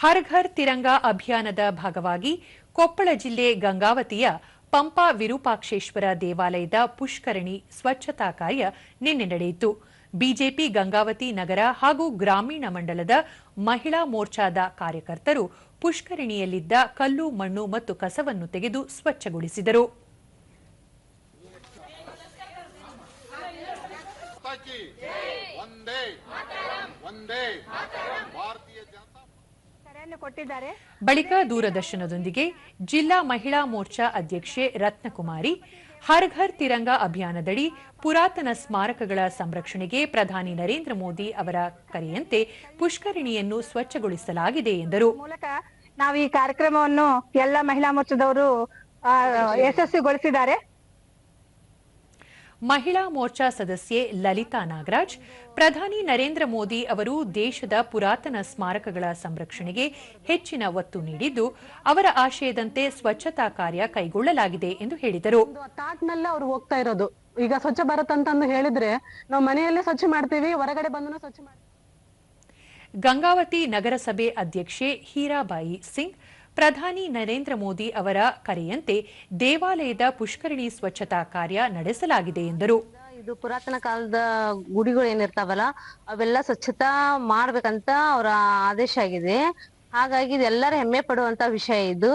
ಹರ್ ಘರ್ ತಿರಂಗ ಅಭಿಯಾನದ ಭಾಗವಾಗಿ ಕೊಪ್ಪಳ ಜಿಲ್ಲೆ ಗಂಗಾವತಿಯ ಪಂಪಾ ವಿರೂಪಾಕ್ಷೇಶ್ವರ ದೇವಾಲಯದ ಪುಷ್ಕರಣಿ ಸ್ವಚ್ಛತಾ ಕಾರ್ಯ ನಿನ್ನೆ ನಡೆಯಿತು. ಬಿಜೆಪಿ ಗಂಗಾವತಿ ನಗರ ಹಾಗೂ ಗ್ರಾಮೀಣ ಮಂಡಲದ ಮಹಿಳಾ ಮೋರ್ಚಾದ ಕಾರ್ಯಕರ್ತರು ಪುಷ್ಕರಣಿಯಲ್ಲಿದ್ದ ಕಲ್ಲು, ಮಣ್ಣು ಮತ್ತು ಕಸವನ್ನು ತೆಗೆದು ಸ್ವಚ್ಛಗೊಳಿಸಿದರು. की ಬಳಿಕ ದೂರದರ್ಶನದೊಂದಿಗೆ ಜಿಲ್ಲಾ ಮಹಿಳಾ ಮೋರ್ಚಾ ಅಧ್ಯಕ್ಷೆ ರತ್ನಕುಮಾರಿ ಹರ್ ಘರ್ ತಿರಂಗ ಅಭಿಯಾನದಡಿ ಪುರಾತನ ಸ್ಮಾರಕಗಳ ಸಂರಕ್ಷಣೆಗೆ ಪ್ರಧಾನಿ ನರೇಂದ್ರ ಮೋದಿ ಅವರ ಕರೆಯಂತೆ ಪುಷ್ಕರಣಿಯನ್ನು ಸ್ವಚ್ಛಗೊಳಿಸಲಾಗಿದೆ ಎಂದರು. ಮೂಲಕ ನಾವು ಈ ಕಾರ್ಯಕ್ರಮವನ್ನು ಎಲ್ಲ ಮಹಿಳಾ ಮೋರ್ಚಾದವರು ಯಶಸ್ವಿಗೊಳಿಸಿದ್ದಾರೆ. ಮಹಿಳಾ ಮೋರ್ಚಾ ಸದಸ್ಯೆ ಲಲಿತಾ ನಾಗರಾಜ್ ಪ್ರಧಾನಿ ನರೇಂದ್ರ ಮೋದಿ ಅವರು ದೇಶದ ಪುರಾತನ ಸ್ಮಾರಕಗಳ ಸಂರಕ್ಷಣೆಗೆ ಹೆಚ್ಚಿನ ಒತ್ತು ನೀಡಿದ್ದು ಅವರ ಆಶಯದಂತೆ ಸ್ವಚ್ಛತಾ ಕಾರ್ಯ ಕೈಗೊಳ್ಳಲಾಗಿದೆ ಎಂದು ಹೇಳಿದರು. ಅವರು ಹೋಗ್ತಾ ಇರೋದು. ಈಗ ಸ್ವಚ್ಛ ಭಾರತ್ ಅಂತಂದು ಹೇಳಿದ್ರೆ ನಾವು ಮನೆಯಲ್ಲೇ ಸ್ವಚ್ಛ ಮಾಡ್ತೀವಿ ಹೊರಗಡೆ ಬಂದು ಸ್ವಚ್ಛ ಮಾಡ್ತೀವಿ. ಗಂಗಾವತಿ ನಗರಸಭೆ ಅಧ್ಯಕ್ಷೆ ಹೀರಾಬಾಯಿ ಸಿಂಗ್ ಪ್ರಧಾನಿ ನರೇಂದ್ರ ಮೋದಿ ಅವರ ಕರೆಯಂತೆ ದೇವಾಲಯದ ಪುಷ್ಕರಣಿ ಸ್ವಚ್ಛತಾ ಕಾರ್ಯ ನಡೆಸಲಾಗಿದೆ ಎಂದರು. ಇದು ಪುರಾತನ ಕಾಲದ ಗುಡಿಗಳು ಏನಿರ್ತಾವಲ್ಲ, ಅವೆಲ್ಲ ಸ್ವಚ್ಛತಾ ಮಾಡ್ಬೇಕಂತ ಅವರ ಆದೇಶ ಆಗಿದೆ. ಹಾಗಾಗಿ ಇದು ಎಲ್ಲರ ಹೆಮ್ಮೆ ಪಡುವಂತ ವಿಷಯ ಇದು.